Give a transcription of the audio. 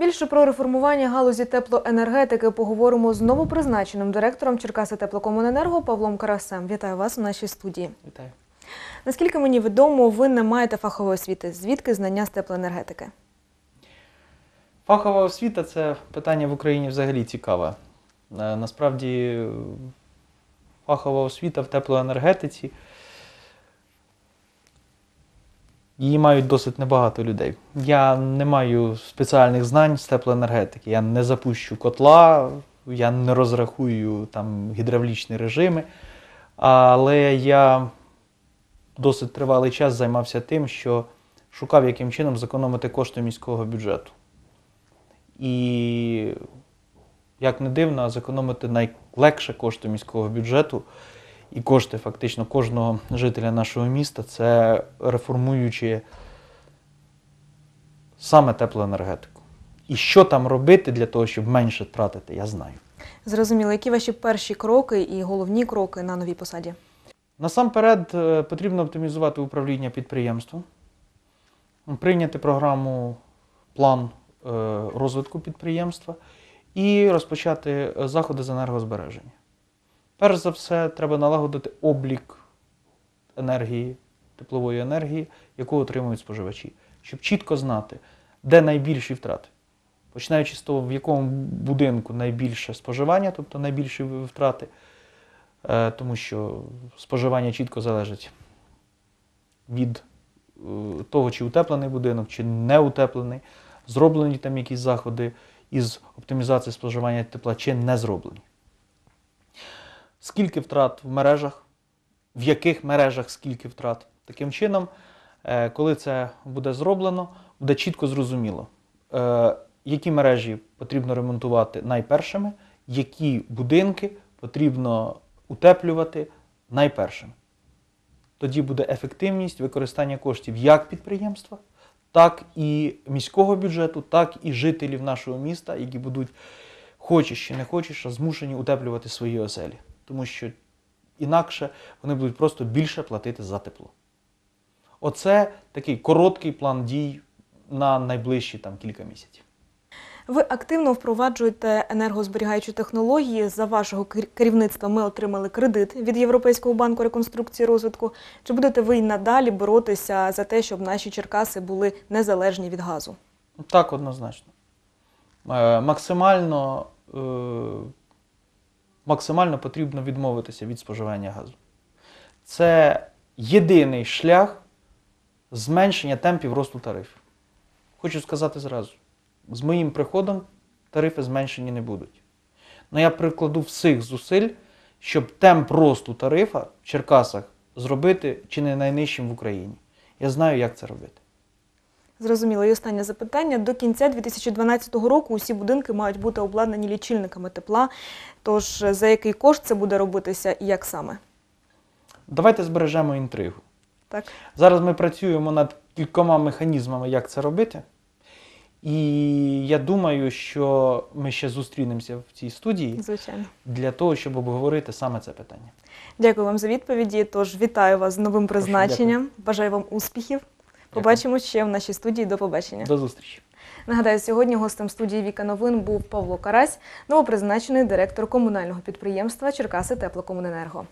Більше про реформування галузі теплоенергетики поговоримо з новопризначеним директором Черкаси теплокомуненерго Павлом Карасем. Вітаю вас у нашій студії. Вітаю. Наскільки мені відомо, ви не маєте фахової освіти. Звідки знання з теплоенергетики? Фахова освіта це питання в Україні взагалі цікаве. Е, Насправді, фахова освіта в теплоенергетиці. Її мають досить небагато людей. Я не маю спеціальних знань з теплоенергетики. Я не запущу котла, я не розрахую там гідравлічні режими. Але я досить тривалий час займався тим, що шукав, яким чином зекономити кошти міського бюджету. І, як не дивно, зекономити найлегше кошти міського бюджету і кошти фактично кожного жителя нашого міста це реформуючи саме теплоенергетику. І що там робити для того, щоб менше тратити, я знаю. Зрозуміло, які ваші перші кроки і головні кроки на новій посаді? Насамперед е, потрібно оптимізувати управління підприємством, прийняти програму, план е, розвитку підприємства і розпочати е, заходи з енергозбереження. Перш за все, треба налагодити облік енергії, теплової енергії, яку отримують споживачі, щоб чітко знати, де найбільші втрати. Починаючи з того, в якому будинку найбільше споживання, тобто найбільші втрати, Е, тому що споживання чітко залежить від е, того, чи утеплений будинок, чи не утеплений, зроблені там якісь заходи із оптимізації споживання тепла, чи не зроблені. Скільки втрат в мережах, в яких мережах скільки втрат. Таким чином, е, коли це буде зроблено, буде чітко зрозуміло, е, які мережі потрібно ремонтувати найпершими, які будинки потрібно утеплювати найпершим. Тоді буде ефективність використання коштів як підприємства, так і міського бюджету, так і жителів нашого міста, які будуть, хочеш чи не хочеш, змушені утеплювати свої оселі. Тому що інакше вони будуть просто більше платити за тепло. Оце такий короткий план дій на найближчі там, кілька місяців. Ви активно впроваджуєте енергозберігаючі технології. За вашого керівництва ми отримали кредит від Європейського банку реконструкції і розвитку. Чи будете ви й надалі боротися за те, щоб наші Черкаси були незалежні від газу? Так, однозначно. Е, Максимально, е, максимально потрібно відмовитися від споживання газу. Це єдиний шлях зменшення темпів росту тарифів. Хочу сказати зразу: з моїм приходом тарифи зменшені не будуть. Але я прикладу всіх зусиль, щоб темп росту тарифа в Черкасах зробити чи не найнижчим в Україні. Я знаю, як це робити. Зрозуміло. І останнє запитання. До кінця 2012 року усі будинки мають бути обладнані лічильниками тепла. Тож за який кошт це буде робитися і як саме? Давайте збережемо інтригу. Так, Зараз ми працюємо над кількома механізмами, як це робити. І я думаю, що ми ще зустрінемося в цій студії звичайно. для того, щоб обговорити саме це питання. Дякую вам за відповіді. Тож вітаю вас з новим призначенням. Бажаю вам успіхів. Побачимось ще в нашій студії. До побачення. До зустрічі. Нагадаю, сьогодні гостем студії Віка Новин був Павло Карась, новопризначений директор комунального підприємства Черкаси Теплокомуненерго.